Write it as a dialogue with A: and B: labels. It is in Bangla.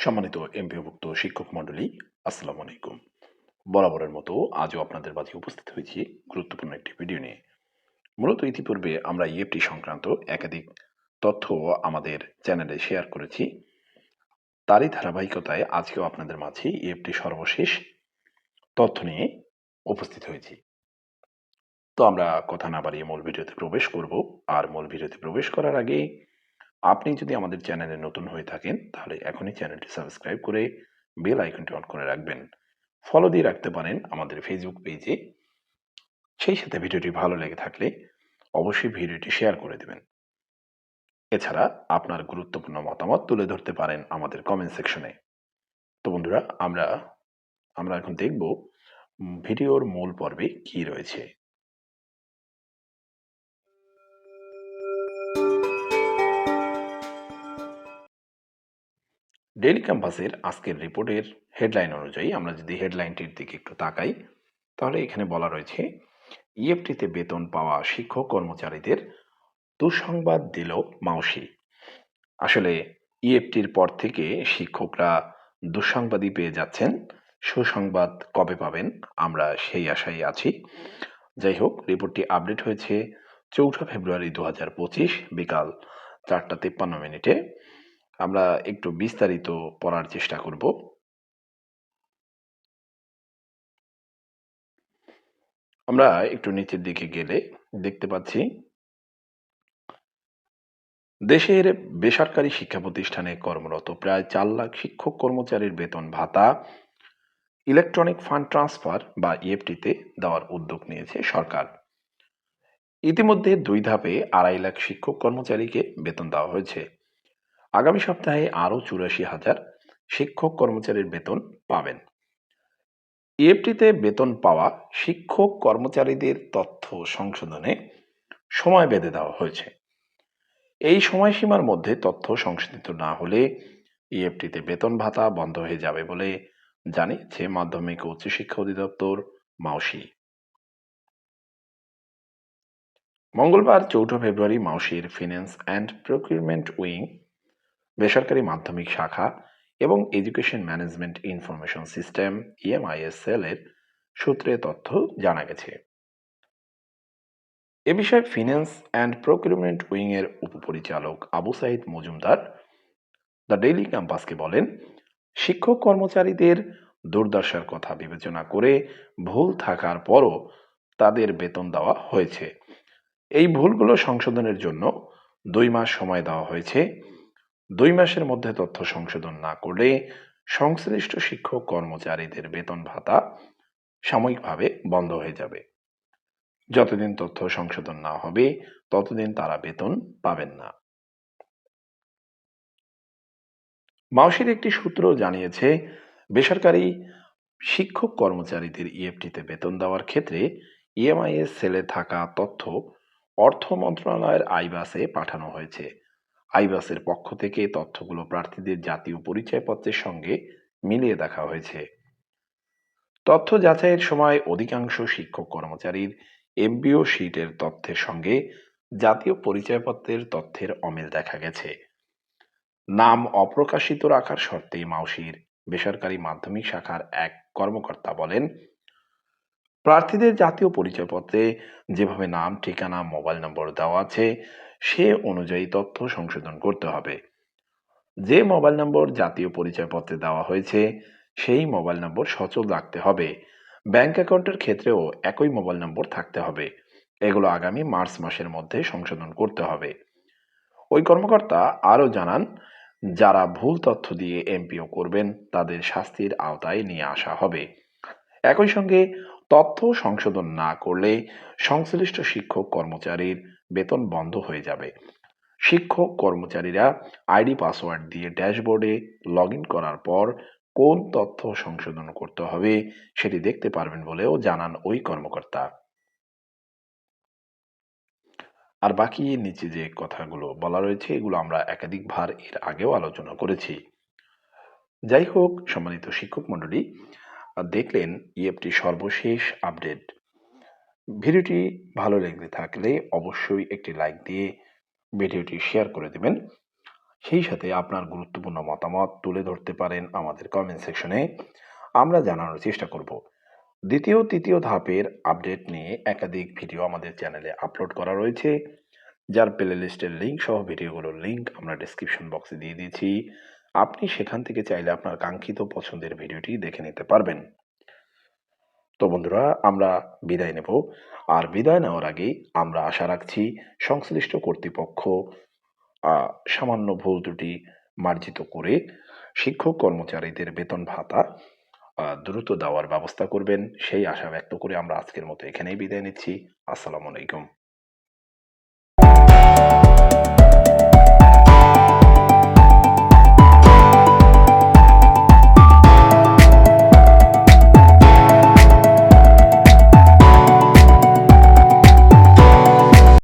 A: সম্মানিত এমপিওভুক্ত শিক্ষক মণ্ডলী, আসসালামু আলাইকুম। বরাবরের মতো আজও আপনাদের মাঝে উপস্থিত হয়েছি গুরুত্বপূর্ণ একটি ভিডিও নিয়ে। মূলত ইতিপূর্বে আমরা ইএফটি সংক্রান্ত একাধিক তথ্য আমাদের চ্যানেলে শেয়ার করেছি। তারই ধারাবাহিকতায় আজকেও আপনাদের মাঝে ইএফটি সর্বশেষ তথ্য নিয়ে উপস্থিত হয়েছি। তো আমরা কথা না বাড়িয়ে মূল ভিডিওতে প্রবেশ করব। আর মূল ভিডিওতে প্রবেশ করার আগে আপনি যদি আমাদের চ্যানেলে নতুন হয়ে থাকেন, তাহলে এখনই চ্যানেলটি সাবস্ক্রাইব করে বেল আইকনটি অন করে রাখবেন। ফলো দিয়ে রাখতে পারেন আমাদের ফেসবুক পেজে সেই সাথে ভিডিওটি ভালো লেগে থাকলে অবশ্যই ভিডিওটি শেয়ার করে দেবেন। এছাড়া আপনার গুরুত্বপূর্ণ মতামত তুলে ধরতে পারেন আমাদের কমেন্ট সেকশনে তো বন্ধুরা, আমরা আমরা এখন দেখব ভিডিওর মূল পর্বে কি রয়েছে। ডেইলি ক্যাম্পাসের আজকের রিপোর্টের হেডলাইন অনুযায়ী আমরা যদি হেডলাইনটির দিকে একটু তাকাই, তাহলে এখানে বলা রয়েছে ইএফটিতে বেতন পাওয়া শিক্ষক কর্মচারীদের দুঃসংবাদ দিল মাউসি। আসলে ইএফটির পর থেকে শিক্ষকরা দুঃসংবাদই পেয়ে যাচ্ছেন। সুসংবাদ কবে পাবেন আমরা সেই আশায় আছি। যাই হোক রিপোর্টটি আপডেট হয়েছে চৌঠা ফেব্রুয়ারি দু হাজার পঁচিশ বিকাল চারটা তিপ্পান্ন মিনিটে। আমরা একটু বিস্তারিত পড়ার চেষ্টা করব। আমরা একটু নিচের দিকে গেলে দেখতে পাচ্ছি, দেশের বেসরকারি শিক্ষা প্রতিষ্ঠানে কর্মরত প্রায় চার লাখ শিক্ষক কর্মচারীর বেতন ভাতা, ইলেকট্রনিক ফান্ড ট্রান্সফার বা ইএফটিতে দেওয়ার উদ্যোগ নিয়েছে সরকার। ইতিমধ্যে দুই ধাপে আড়াই লাখ শিক্ষক কর্মচারীকে বেতন দেওয়া হয়েছে। আগামী সপ্তাহে আরও চুরাশি হাজার শিক্ষক কর্মচারীর বেতন পাবেন। ইএফটিতে বেতন পাওয়া শিক্ষক কর্মচারীদের তথ্য সংশোধনে সময় বেঁধে দেওয়া হয়েছে। এই সময়সীমার মধ্যে তথ্য সংশোধিত না হলে ইএফটিতে বেতন ভাতা বন্ধ হয়ে যাবে বলে জানিয়েছে মাধ্যমিক ও উচ্চশিক্ষা অধিদপ্তর মাউসি। মঙ্গলবার চৌঠা ফেব্রুয়ারি মাউসির ফিন্যান্স অ্যান্ড প্রকিউরমেন্ট উইং বেসরকারি মাধ্যমিক শাখা এবং education management information system EMISL এর সূত্রে তথ্য জানা গেছে। এ বিষয়ে ফিন্যান্স অ্যান্ড প্রকিউরমেন্ট উইং এর উপপরিচালক আবু সাইদ মজুমদার দ্য ডেইলি ক্যাম্পাসকে বলেন, শিক্ষক কর্মচারীদের দুর্দশার কথা বিবেচনা করে ভুল থাকার পরও তাদের বেতন দেওয়া হয়েছে। এই ভুলগুলো সংশোধনের জন্য দুই মাস সময় দেওয়া হয়েছে। দুই মাসের মধ্যে তথ্য সংশোধন না করলে সংশ্লিষ্ট শিক্ষক কর্মচারীদের বেতন ভাতা সাময়িকভাবে বন্ধ হয়ে যাবে। যতদিন তথ্য সংশোধন না হবে, ততদিন তারা বেতন পাবেন না। মাউসির একটি সূত্র জানিয়েছে, বেসরকারি শিক্ষক কর্মচারীদের ইএফটিতে বেতন দেওয়ার ক্ষেত্রে ইএমআইএস সেলে থাকা তথ্য অর্থ মন্ত্রণালয়ের আইবাসে পাঠানো হয়েছে। আইবাসের পক্ষ থেকে তথ্যগুলো প্রার্থীদের জাতীয় পরিচয়পত্রের সঙ্গে মিলিয়ে দেখা হয়েছে। তথ্য যাচাইয়ের সময় অধিকাংশ শিক্ষক কর্মচারীর এমবিও শিটের তথ্যের সঙ্গে জাতীয় পরিচয়পত্রের তথ্যের অমিল দেখা গেছে। নাম অপ্রকাশিত রাখার শর্তে মাউসির বেসরকারি মাধ্যমিক শাখার এক কর্মকর্তা বলেন, প্রার্থীদের জাতীয় পরিচয়পত্রে যেভাবে নাম, ঠিকানা, মোবাইল নম্বর দেওয়া আছে সে অনুযায়ী তথ্য সংশোধন করতে হবে। যে মোবাইল নম্বর জাতীয় পরিচয়পত্রে দেওয়া হয়েছে, সেই মোবাইল নম্বর সচল রাখতে হবে। ব্যাংক অ্যাকাউন্টের ক্ষেত্রেও একই মোবাইল নম্বর থাকতে হবে। এগুলো আগামী মার্চ মাসের মধ্যে সংশোধন করতে হবে। ওই কর্মকর্তা আরও জানান, যারা ভুল তথ্য দিয়ে এমপিও করবেন, তাদের শাস্তির আওতায় নিয়ে আসা হবে। একই সঙ্গে তথ্য সংশোধন না করলে সংশ্লিষ্ট শিক্ষক কর্মচারীর বেতন বন্ধ হয়ে যাবে। শিক্ষক কর্মচারীরা আইডি পাসওয়ার্ড দিয়ে ড্যাশবোর্ডে লগ করার পর কোন তথ্য সংশোধন করতে হবে সেটি দেখতে পারবেন বলেও জানান ওই কর্মকর্তা। আর বাকি নিচে যে কথাগুলো বলা রয়েছে, এগুলো আমরা একাধিকবার এর আগেও আলোচনা করেছি। যাই হোক, সম্মানিত শিক্ষক মণ্ডলী, দেখলেন ইএফটি সর্বশেষ আপডেট। ভিডিওটি ভালো লেগে থাকলে অবশ্যই একটি লাইক দিয়ে ভিডিওটি শেয়ার করে দেবেন। সেই সাথে আপনার গুরুত্বপূর্ণ মতামত তুলে ধরতে পারেন আমাদের কমেন্ট সেকশনে আমরা জানানোর চেষ্টা করব। দ্বিতীয়, তৃতীয় ধাপের আপডেট নিয়ে একাধিক ভিডিও আমাদের চ্যানেলে আপলোড করা রয়েছে। যার প্লে লিস্টের লিঙ্ক সহ ভিডিওগুলোর লিঙ্ক আমরা ডেসক্রিপশন বক্সে দিয়ে দিয়েছি। আপনি সেখান থেকে চাইলে আপনার কাঙ্ক্ষিত পছন্দের ভিডিওটি দেখে নিতে পারবেন। তো বন্ধুরা, আমরা বিদায় নেব। আর বিদায় নেওয়ার আগে আমরা আশা রাখছি সংশ্লিষ্ট কর্তৃপক্ষ সামান্য ভুল ত্রুটি মার্জিত করে শিক্ষক কর্মচারীদের বেতন ভাতা দ্রুত দেওয়ার ব্যবস্থা করবেন। সেই আশা ব্যক্ত করে আমরা আজকের মতো এখানেই বিদায় নিচ্ছি। আসসালামু আলাইকুম।